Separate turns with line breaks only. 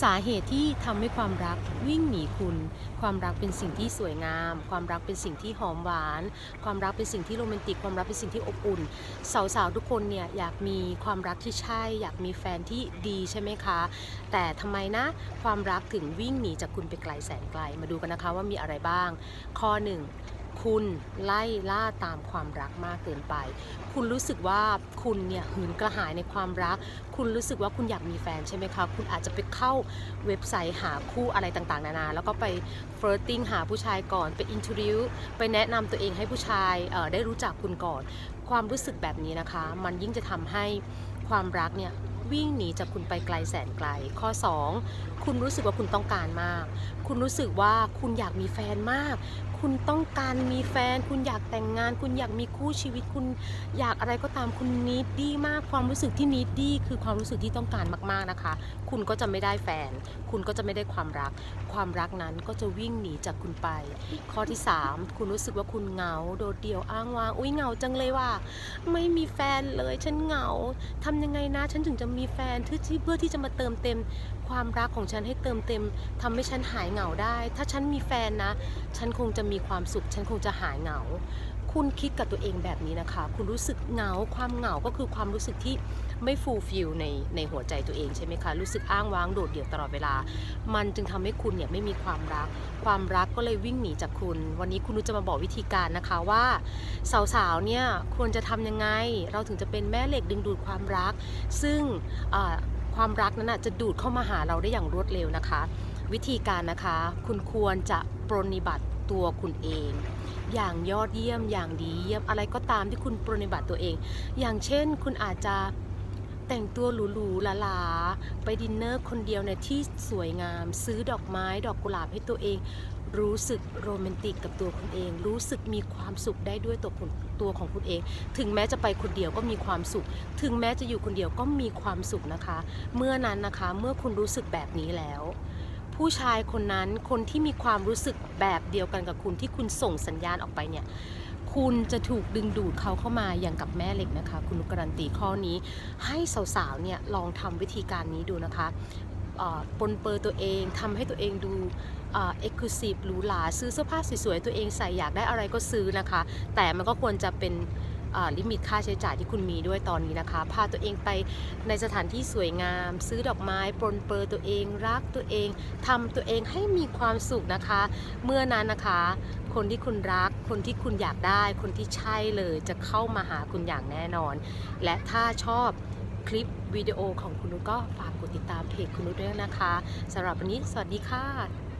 สาเหตุที่ทำให้ความรักวิ่งหนีคุณ ความรักเป็นสิ่งที่สวยงาม ความรักเป็นสิ่งที่หอมหวาน ความรักเป็นสิ่งที่โรแมนติก ความรักเป็นสิ่งที่อบอุ่น สาวๆทุกคนเนี่ยอยากมีความรักที่ใช่ อยากมีแฟนที่ดีใช่ไหมคะ แต่ทำไมนะ ความรักถึงวิ่งหนีจากคุณไปไกลแสนไกล มาดูกันนะคะว่ามีอะไรบ้าง ข้อหนึ่ง คุณไล่ล่าตามความรักมากเกินไป คุณรู้สึกว่าคุณเนี่ยหืนกระหายในความรัก คุณรู้สึกว่าคุณอยากมีแฟนใช่ไหมคะ คุณอาจจะไปเข้าเว็บไซต์หาคู่อะไรต่างๆ นานา แล้วก็ไปเฟิร์ติ้งหาผู้ชายก่อน ไปอินทริวไปแนะนำตัวเองให้ผู้ชายได้รู้จักคุณก่อน ความรู้สึกแบบนี้นะคะ มันยิ่งจะทำให้ความรักเนี่ยวิ่งหนีจากคุณไปไกลแสนไกล ข้อ 2 คุณรู้สึกว่าคุณต้องการมาก คุณรู้สึกว่าคุณอยากมีแฟนมาก คุณต้องการมีแฟน คุณอยากแต่งงาน คุณอยากมีคู่ชีวิตคุณอยากอะไรก็ตามคุณนิดดี้มากความรู้สึกที่นิดดี้คือความรู้สึกที่ต้องการมากๆนะคะ คุณก็จะไม่ได้แฟน คุณก็จะไม่ได้ความรัก ความรักนั้นก็จะวิ่งหนีจากคุณไป ข้อที่ 3 คุณรู้สึกว่าคุณเหงาโดดเดี่ยวอ้างว้างอุ้ยเหงาจังเลยว่า ไม่มีแฟนเลยฉันเหงาทำยังไงนะ ฉันถึงจะมีแฟนที่เพื่อที่จะมาเติมเต็ม ความรักของฉันให้เติมเต็มทำให้ฉันหายเหงาได้ ถ้าฉันมีแฟนนะ ฉันคงจะมีความสุข ฉันคงจะหายเหงา คุณคิดกับตัวเองแบบนี้นะคะ คุณรู้สึกเหงา ความเหงาก็คือความรู้สึกที่ไม่ฟูลฟิลในในหัวใจตัวเองใช่ไหมคะ รู้สึกอ้างว้างโดดเดี่ยวตลอดเวลา มันจึงทำให้คุณเนี่ยไม่มีความรัก ความรักก็เลยวิ่งหนีจากคุณ วันนี้คุณนุจะมาบอกวิธีการนะคะว่าสาวๆเนี่ยควรจะทำยังไง เราถึงจะเป็นแม่เหล็กดึงดูดความรัก ซึ่งอ่า ความรักนั้นจะดูดเข้ามาหาเราได้อย่างรวดเร็วนะคะ วิธีการนะคะ คุณควรจะปรนนิบัติตัวคุณเอง อย่างยอดเยี่ยมอย่างดีเยี่ยมอะไรก็ตามที่คุณปรนนิบัติตัวเอง อย่างเช่น คุณอาจจะแต่งตัวหรูๆหลาๆไปดินเนอร์คนเดียวในที่สวยงาม ซื้อดอกไม้ดอกกุหลาบให้ตัวเอง รู้สึกโรแมนติกกับตัวคุณเอง รู้สึกมีความสุขได้ด้วยตัวคุณตัวของคุณเอง ถึงแม้จะไปคนเดียวก็มีความสุข ถึงแม้จะอยู่คนเดียวก็มีความสุขนะคะ เมื่อนั้นนะคะเมื่อคุณรู้สึกแบบนี้แล้ว ผู้ชายคนนั้นคนที่มีความรู้สึกแบบเดียวกันกับคุณที่คุณส่งสัญญาณออกไปเนี่ยคุณจะถูกดึงดูดเขาเข้ามาอย่างกับแม่เหล็กนะคะ คุณการันตีข้อนี้ ให้สาวๆเนี่ยลองทำวิธีการนี้ดูนะคะ ปนเปื้อตัวเองทำให้ตัวเองดูเอ็กซ์คลูซีฟหรูหราซื้อเสื้อผ้าสวยๆตัวเองใส่อยากได้อะไรก็ซื้อนะคะ แต่มันก็ควรจะเป็นลิมิตค่าใช้จ่ายที่คุณมีด้วยตอนนี้นะคะ พาตัวเองไปในสถานที่สวยงาม ซื้อดอกไม้ปรนเปรอตัวเอง รักตัวเองทำตัวเองให้มีความสุขนะคะ เมื่อนั้นนะคะ คนที่คุณรัก คนที่คุณอยากได้ คนที่ใช่เลยจะเข้ามาหาคุณอย่างแน่นอน และถ้าชอบ คลิปวิดีโอของคุณนุชก็ฝากกดติดตามเพจคุณนุชด้วยนะคะสำหรับวันนี้สวัสดีค่ะ